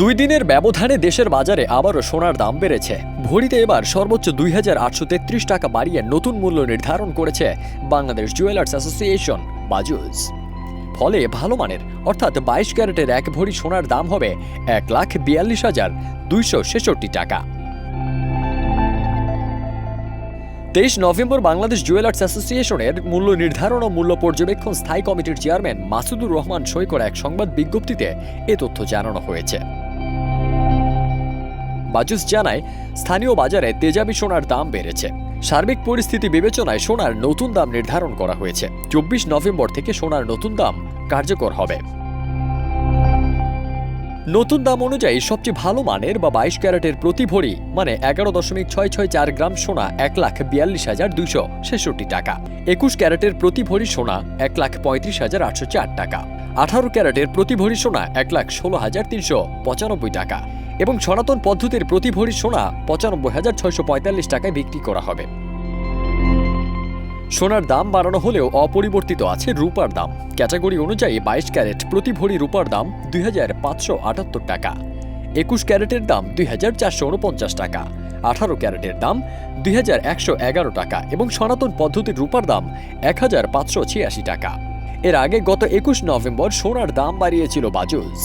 দুই দিনের ব্যবধানে দেশের বাজারে আবারও সোনার দাম বেড়েছে। ভরিতে এবার সর্বোচ্চ দুই হাজার আটশো তেত্রিশ টাকা বাড়িয়ে নতুন মূল্য নির্ধারণ করেছে বাংলাদেশ জুয়েলার্স অ্যাসোসিয়েশন বাজুজ ফলে ভালো মানের, অর্থাৎ বাইশ ক্যারেটের এক ভরি সোনার দাম হবে এক লাখ বিয়াল্লিশ হাজার দুইশো ছেষট্টি টাকা। তেইশ নভেম্বর বাংলাদেশ জুয়েলার্স অ্যাসোসিয়েশনের মূল্য নির্ধারণ ও মূল্য পর্যবেক্ষণ স্থায়ী কমিটির চেয়ারম্যান মাসুদুর রহমান সই করা এক সংবাদ বিজ্ঞপ্তিতে এ তথ্য জানানো হয়েছে। বাজুস জানায়, স্থানীয় বাজারে তেজাবি সোনার দাম বেড়েছে। সার্বিক পরিস্থিতি বিবেচনায় সোনার নতুন দাম নির্ধারণ করা হয়েছে। চব্বিশ নভেম্বর থেকে সোনার নতুন দাম কার্যকর হবে। নতুন দাম অনুযায়ী সবচেয়ে ভালো মানের বা বাইশ ক্যারেটের প্রতি ভরি মানে এগারো দশমিক ছয় ছয় চার গ্রাম সোনা এক লাখ বিয়াল্লিশ হাজার দুইশো ছেষট্টি টাকা। একুশ ক্যারেটের প্রতি ভরি সোনা এক লাখ পঁয়ত্রিশ হাজার আটশো চার টাকা। আঠারো ক্যারেটের প্রতি ভরি সোনা এক লাখ ষোলো হাজার তিনশো পঁচানব্বই টাকা। এবং সনাতন পদ্ধতির প্রতি ভরি সোনা পঁচানব্বই হাজার ছয়শো পঁয়তাল্লিশ টাকায় বিক্রি করা হবে। সোনার দাম বাড়ানো হলেও অপরিবর্তিত আছে রূপার দাম। ক্যাটাগরি অনুযায়ী বাইশ ক্যারেট প্রতি ভরি রূপার দাম দুই হাজার পাঁচশো আটাত্তর টাকা, একুশ ক্যারেটের দাম দুই হাজার চারশো উনপঞ্চাশ টাকা, আঠারো ক্যারেটের দাম দুই হাজার একশো এগারো টাকা এবং সনাতন পদ্ধতির রূপার দাম এক হাজার পাঁচশো ছিয়াশি টাকা। এর আগে গত একুশ নভেম্বর সোনার দাম বাড়িয়েছিল বাজুজ